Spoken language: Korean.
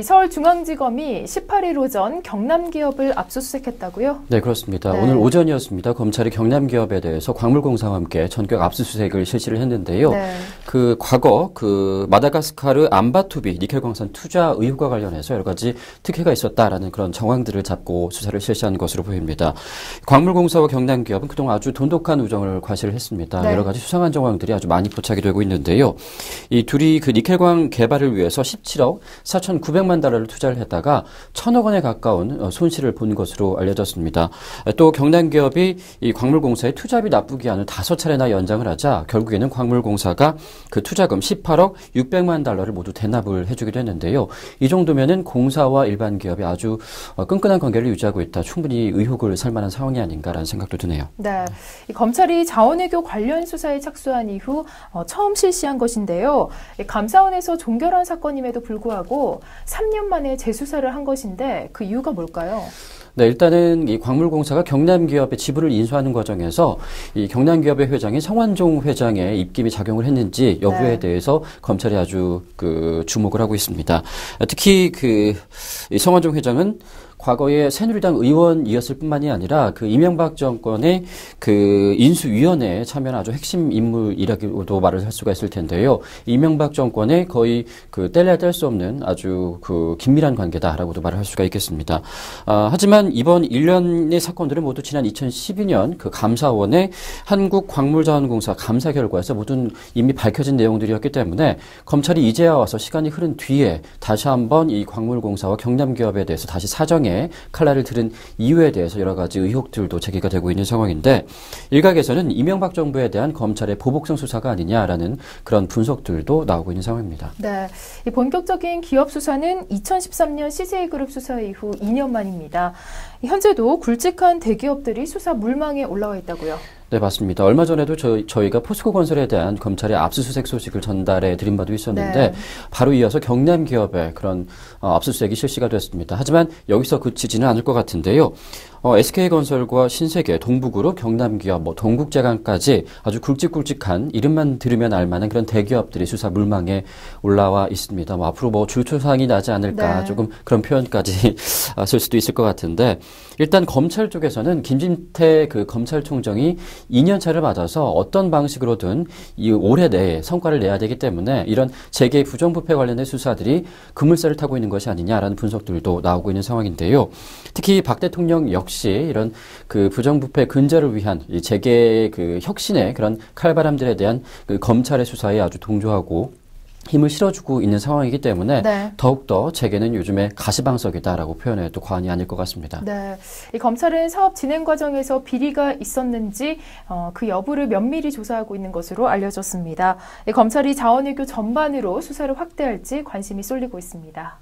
서울중앙지검이 18일 오전 경남 기업을 압수수색했다고요? 네, 그렇습니다. 네. 오늘 오전이었습니다. 검찰이 경남 기업에 대해서 광물공사와 함께 전격 압수수색을 실시를 했는데요. 네. 그 과거 그 마다가스카르 암바투비 니켈광산 투자 의혹과 관련해서 여러 가지 특혜가 있었다라는 그런 정황들을 잡고 수사를 실시한 것으로 보입니다. 광물공사와 경남 기업은 그동안 아주 돈독한 우정을 과시를 했습니다. 네. 여러 가지 수상한 정황들이 아주 많이 포착이 되고 있는데요. 이 둘이 그 니켈광 개발을 위해서 17억 4,900 500만 달러를 투자를 했다가 천억 원에 가까운 어, 손실을 본 것으로 알려졌습니다. 또 경남 기업이 이 광물공사의 투자비 납부 기한을 다섯 차례나 연장을 하자 결국에는 광물공사가 그 투자금 18억 600만 달러를 모두 대납을 해주기도 했는데요. 이 정도면은 공사와 일반 기업이 아주 어, 끈끈한 관계를 유지하고 있다. 충분히 의혹을 살 만한 상황이 아닌가라는 생각도 드네요. 네. 검찰이 자원외교 관련 수사에 착수한 이후 어, 처음 실시한 것인데요. 감사원에서 종결한 사건임에도 불구하고 3년 만에 재수사를 한 것인데 그 이유가 뭘까요? 네, 일단은 이 광물공사가 경남 기업의 지분을 인수하는 과정에서 이 경남 기업의 회장이 성완종 회장의 입김이 작용을 했는지 여부에 네. 대해서 검찰이 아주 그 주목을 하고 있습니다. 특히 그 성완종 회장은 과거에 새누리당 의원이었을 뿐만이 아니라 그 이명박 정권의 그 인수위원회에 참여한 아주 핵심 인물이라고도 말을 할 수가 있을 텐데요. 이명박 정권의 거의 그 뗄래야 뗄 수 없는 아주 그 긴밀한 관계다라고도 말을 할 수가 있겠습니다. 아, 하지만 이번 일련의 사건들은 모두 지난 2012년 그 감사원의 한국광물자원공사 감사 결과에서 모든 이미 밝혀진 내용들이었기 때문에 검찰이 이제야 와서 시간이 흐른 뒤에 다시 한번 이 광물공사와 경남기업에 대해서 다시 사정에 사건에 칼날을 들은 이유에 대해서 여러 가지 의혹들도 제기가 되고 있는 상황인데 일각에서는 이명박 정부에 대한 검찰의 보복성 수사가 아니냐라는 그런 분석들도 나오고 있는 상황입니다. 네, 이 본격적인 기업 수사는 2013년 CJ그룹 수사 이후 2년 만입니다. 현재도 굵직한 대기업들이 수사 물망에 올라와 있다고요. 네, 맞습니다. 얼마 전에도 저, 저희가 포스코 건설에 대한 검찰의 압수수색 소식을 전달해 드린 바도 있었는데 네. 바로 이어서 경남 기업의 그런 어, 압수수색이 실시가 됐습니다. 하지만 여기서 그치지는 않을 것 같은데요. 어, SK건설과 신세계, 동북으로 경남기업, 뭐 동국제강까지 아주 굵직굵직한 이름만 들으면 알만한 그런 대기업들이 수사 물망에 올라와 있습니다. 뭐 앞으로 뭐 줄초상이 나지 않을까 네. 조금 그런 표현까지 쓸 수도 있을 것 같은데 일단 검찰 쪽에서는 김진태 그 검찰총장이 2년 차를 맞아서 어떤 방식으로든 이 올해 내에 성과를 내야 되기 때문에 이런 재계 부정부패 관련된 수사들이 그물살을 타고 있는 것이 아니냐라는 분석들도 나오고 있는 상황인데요. 특히 박 대통령 역시 역시 이런 그 부정부패 근절을 위한 이 재계 그 혁신의 그런 칼바람들에 대한 그 검찰의 수사에 아주 동조하고 힘을 실어주고 있는 상황이기 때문에 네. 더욱더 재계는 요즘에 가시방석이다라고 표현해도 과언이 아닐 것 같습니다. 네. 이 검찰은 사업 진행 과정에서 비리가 있었는지 어, 그 여부를 면밀히 조사하고 있는 것으로 알려졌습니다. 검찰이 자원외교 전반으로 수사를 확대할지 관심이 쏠리고 있습니다.